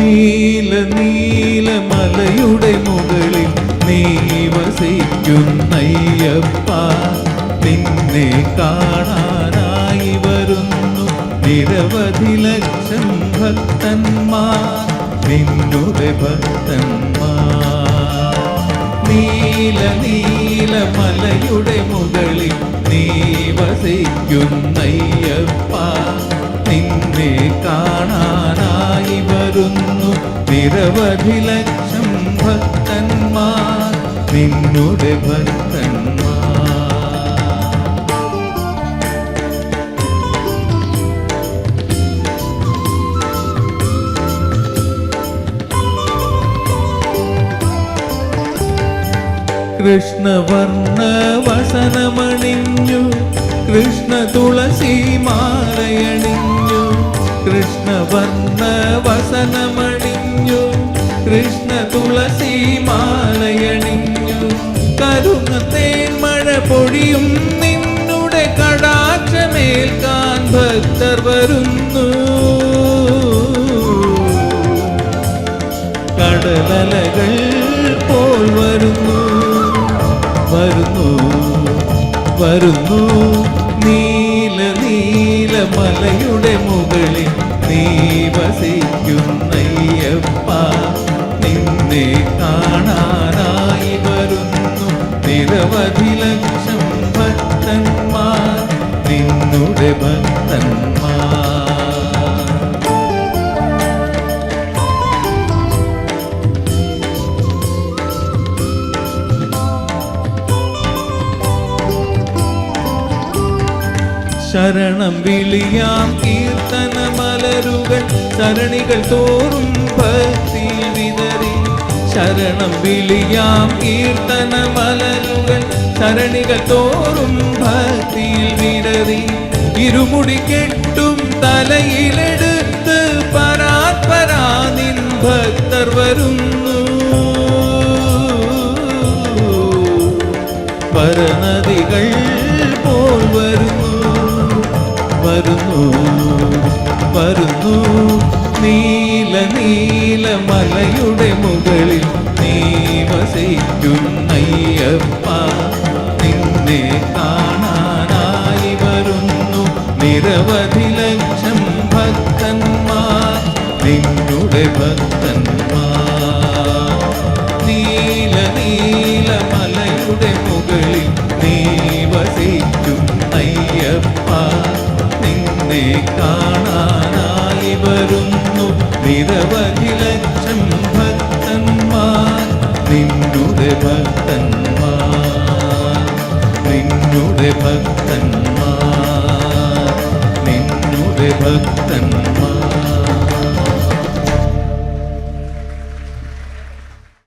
നീല നീല മലയുടെ മുകളിൽ നീ വസിക്കുന്നയ്യപ്പ. നിന്നെ കാണാനായി വരുന്നു നിരവധി ലക്ഷം ഭക്തന്മാർ. നിന്നുടെ ഭക്തന്മാർ. നീല നീല മലയുടെ മുകളിൽ നീ വസിക്കുന്നയ്യപ്പ. നിന്നെ വരുന്നു നിരവധി ലക്ഷം ഭക്തന്മാർ നിന്നുടെ ഭക്തന്മാർ. കൃഷ്ണവർണ വസനമണിഞ്ഞു കൃഷ്ണ തുളസി മാലയണിഞ്ഞു കൃഷ്ണവർണ വസനമണിഞ്ഞു കൃഷ്ണ തുളസി മാലയണിഞ്ഞു. കരുണ മഴ പൊഴിയും നിന്നുടെ കടാക്ഷമേൽക്കാൻ ഭക്തർ വരുന്നു. കടലലകൾ പോൽ വരുന്നു. വരുന്നു വരുന്നു. നീല നീല മലയുടെ മുകളിൽ നീ വസിക്കുന്നയ്യപ്പ കാണാനായി വരുന്നു നിരവധി ലക്ഷം ഭക്തന്മാർ നിന്നുടെ ഭക്തന്മാർ. ശരണം വിളിയാം കീർത്തന മലരുകൾ സരണികൾ തോറും ഭക്തിയിൽ വിതറി ശരണം വിളിയാം കീർത്തന മലരുകൾ ശരണികൾ തോറും ഭക്തിയിൽ വിടറി ഇരുമുടി കെട്ടും തലയിലെടുത്ത് പരാത്പരാ നിൻ ഭക്തർ വരുന്നു. പരനദികൾ പോൽ വരുന്നു. വരുന്നു വരുന്നു. നീല നീല മലയുടെ നിന്നെ കാണാനായി വരുന്നു. ഭക്തന്മാർ നിന്നുടെ നീല നീല മലയുടെ നീ വസിക്കും അയ്യപ്പ. നിന്നെ കാണാനായി വരുന്നു. നിരവധി ലക്ഷം ഭക്തന്മാർ നിന്നുടെ ഭക്തന്മാർ. നിന്നുടെ ഭക്തന്മാർ നിന്നുടെ ഭക്തന്മാർ.